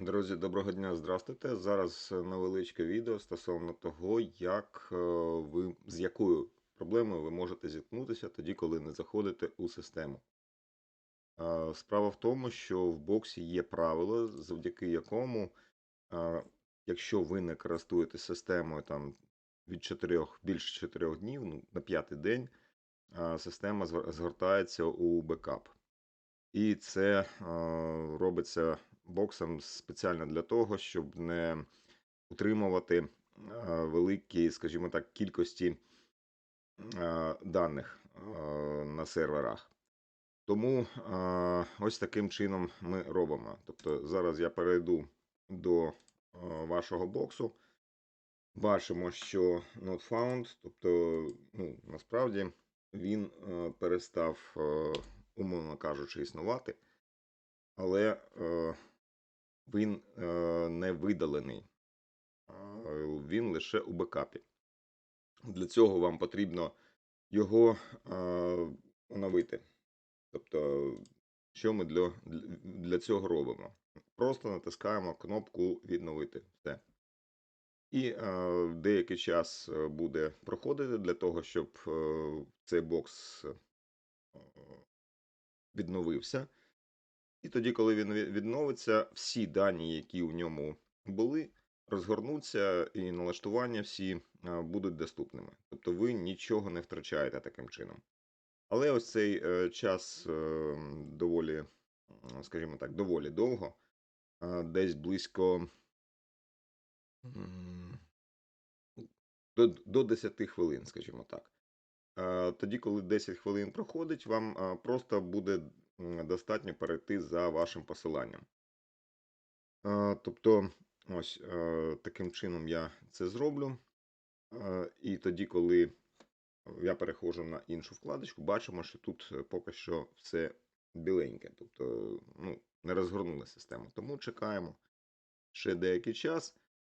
Друзі, доброго дня, здравствуйте. Зараз е, невеличке відео стосовно того, як е, ви з якою проблемою ви можете зіткнутися тоді, коли не заходите у систему. Е, Справа в тому, що в боксі є правило, завдяки якому, якщо ви не користуєтесь системою там від 4, більше 4 днів, ну, на п'ятий день, система згортається у бекап. І це робиться боксом спеціально для того, щоб не утримувати великі, скажімо так, кількості даних на серверах. Тому ось таким чином ми робимо. Тобто зараз я перейду до вашого боксу. Бачимо, що not found, тобто, ну, насправді він перестав, умовно кажучи, існувати, але він е, не видалений. Він лише у бекапі. Для цього вам потрібно його е, оновити. Тобто, що ми для, для цього робимо? Просто натискаємо кнопку відновити. Все. І е, деякий час е, буде проходити для того, щоб е, цей бокс відновився. І тоді, коли він відновиться, всі дані, які в ньому були, розгорнуться, і налаштування всі будуть доступними. Тобто ви нічого не втрачаєте таким чином. Але ось цей е, час е, доволі, скажімо так, доволі довго, десь близько до, до 10 хвилин, скажімо так. Тоді, коли 10 хвилин проходить, вам просто буде достатньо перейти за вашим посиланням. Тобто, ось е, таким чином я це зроблю. Е, І тоді, коли я переходжу на іншу вкладочку, бачимо, що тут е, поки що все біленьке, тобто ну, не розгорнула система. Тому чекаємо ще деякий час,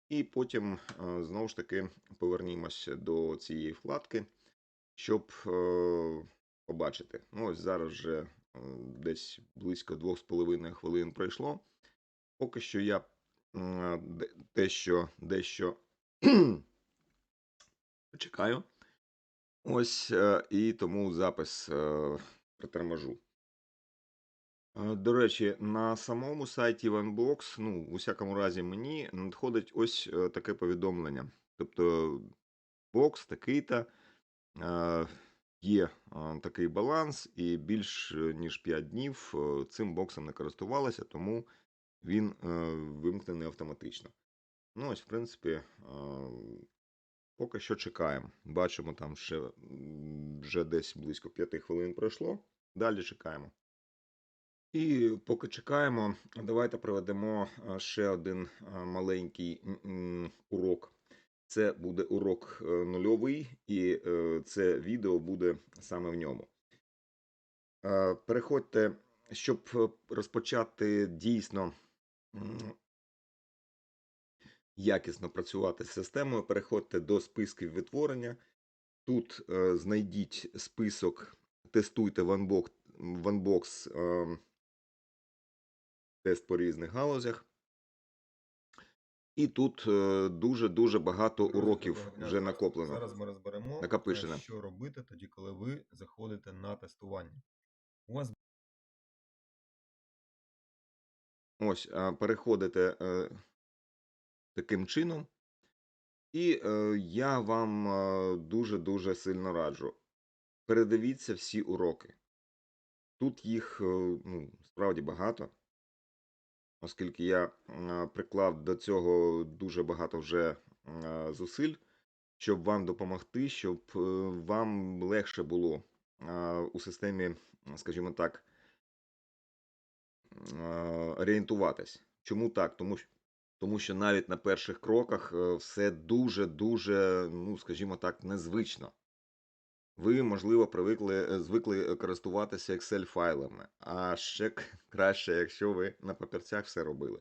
і потім знову ж таки повернімося до цієї вкладки, щоб побачити. Ну, ось зараз вже десь близько 2,5 хвилин пройшло. Поки що я дещо, дещо чекаю. Ось, е, і тому запис е, приторможу. Е, До речі, на самому сайті OneBox, ну, у всякому разі, мені надходить ось таке повідомлення. Тобто, бокс такий-то, є такий баланс, і більш ніж 5 днів е, цим боксом не користувалися, тому він е, вимкнений автоматично. Ну, ось, в принципі, е, поки що чекаємо. Бачимо, там ще вже десь близько 5 хвилин пройшло. Далі чекаємо. І поки чекаємо, давайте проведемо ще один маленький урок. Це буде урок е, нульовий, і е, це відео буде саме в ньому. Е, Переходьте, щоб розпочати дійсно якісно працювати з системою, переходьте до списків відтворення. Тут знайдіть список тестуйте OneBox, OneBox е, тест по різних галузях. І тут е, дуже-дуже багато уроків вже накоплено. Зараз ми розберемо, Накопичено. що робити тоді, коли ви заходите на тестування. У вас Ось, переходите е, таким чином. І е, я вам дуже-дуже сильно раджу. Передивіться всі уроки. Тут їх ну, справді багато, оскільки я е, приклав до цього дуже багато вже е, зусиль, щоб вам допомогти, щоб е, вам легше було у системі, скажімо так, орієнтуватись. Чому так? Тому що, тому що навіть на перших кроках все дуже-дуже, ну, скажімо так, незвично. Ви, можливо, привикли, е, звикли користуватися Excel-файлами, а ще краще, якщо ви на папірцях все робили.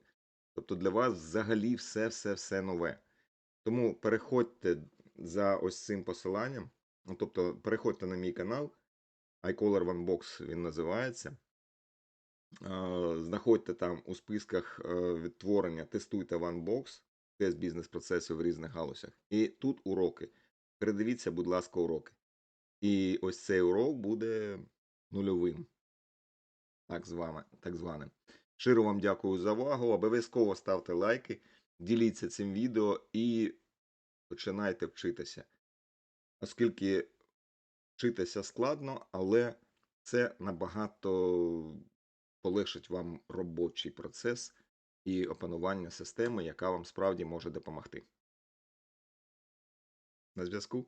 Тобто для вас взагалі все-все-все нове. Тому переходьте за ось цим посиланням. Ну, тобто, переходьте на мій канал. iColor OneBox він називається. Е, Знаходьте там у списках е, відтворення, тестуйте OneBox, тест бізнес-процесів в різних галузях. І тут уроки. Передивіться, будь ласка, уроки. І ось цей урок буде нульовим. Так, з вами, так званим. Щиро вам дякую за увагу. Обов'язково ставте лайки, діліться цим відео і починайте вчитися. Оскільки вчитися складно, але це набагато полегшить вам робочий процес і опанування системи, яка вам справді може допомогти. На зв'язку.